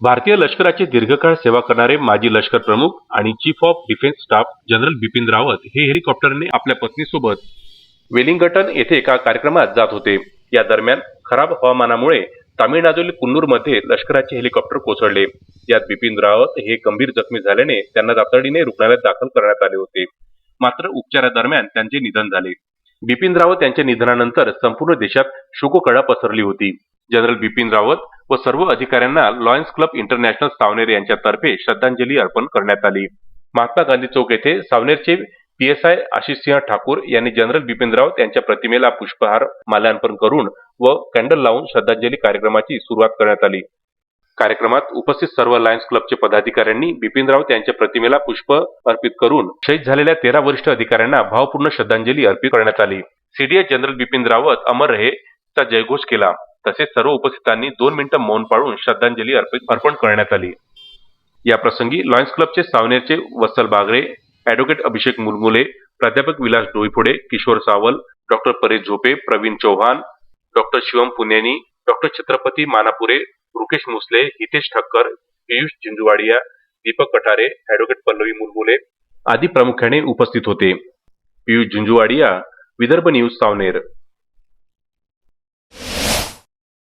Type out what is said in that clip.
भारतीय लष्कराची दीर्घकाळ सेवा करणारे माजी लष्कर प्रमुख आणि chief of defence staff general Bipin Rawat हे हेलिकॉप्टरने आपल्या पत्नीसोबत वेलिंगटन येथे एका कार्यक्रमात जात होते. या दरम्यान खराब हवामानामुळे तामिळनाडूतील कुन्नूरमध्ये लष्कराचे हेलिकॉप्टर कोसळले. यात बिपिन रावत हे गंभीर जखमी झाल्याने त्यांना तातडीने रुग्णालयात दाखल करण्यात आले होते. मात्र उपचारादरम्यान त्यांचे निधन झाले. बिपिन रावत यांच्या निधनानंतर संपूर्ण देशात शोककळा पसरली होती. जनरल बिपिन रावत व सर्व अधिकाऱ्यांना लॉयन्स क्लब इंटरनॅशनल सावनेर यांच्यातर्फे श्रद्धांजली अर्पण करण्यात आली. महात्मा गांधी चौक येथे सावनेरचे पीएसआय आशिष सिंह ठाकूर यांनी जनरल बिपिन रावत यांच्या प्रतिमेला पुष्पहार माल्यार्पण करून व कॅन्डल लावून श्रद्धांजली कार्यक्रमाची सुरुवात करण्यात आली. कार्यक्रमात उपस्थित सर्व लायन्स क्लबचे पदाधिकाऱ्यांनी बिपिन रावत यांच्या प्रतिमेला पुष्प अर्पित करून शहीद झालेल्या तेरा वरिष्ठ अधिकाऱ्यांना भावपूर्ण श्रद्धांजली अर्पित करण्यात आली. सीडीएस जनरल बिपिन रावत अमर रहे चा जयघोष केला. तसेच सर्व उपस्थितांनी दोन मिनिटं मौन पाळून श्रद्धांजली अर्पण करण्यात आली. या प्रसंगी लॉयन्स क्लबचे सावनेरचे वत्सल बागरे ॲडव्होकेट अभिषेक मुलमुले प्राध्यापक विलास डोईफोडे किशोर सावल doctor Paresh Zope Pravin Chauhan doctor Shivam Puneni doctor Chhatrapati Manapure Rukesh Musale Hitesh Thakkar Piyush Jhinjuwadia Deepak Kathare advocate Pallavi Mulmule आदी प्रामुख्याने उपस्थित होते. पियुष झिंजुवाडिया विदर्भ न्यूज सावनेर.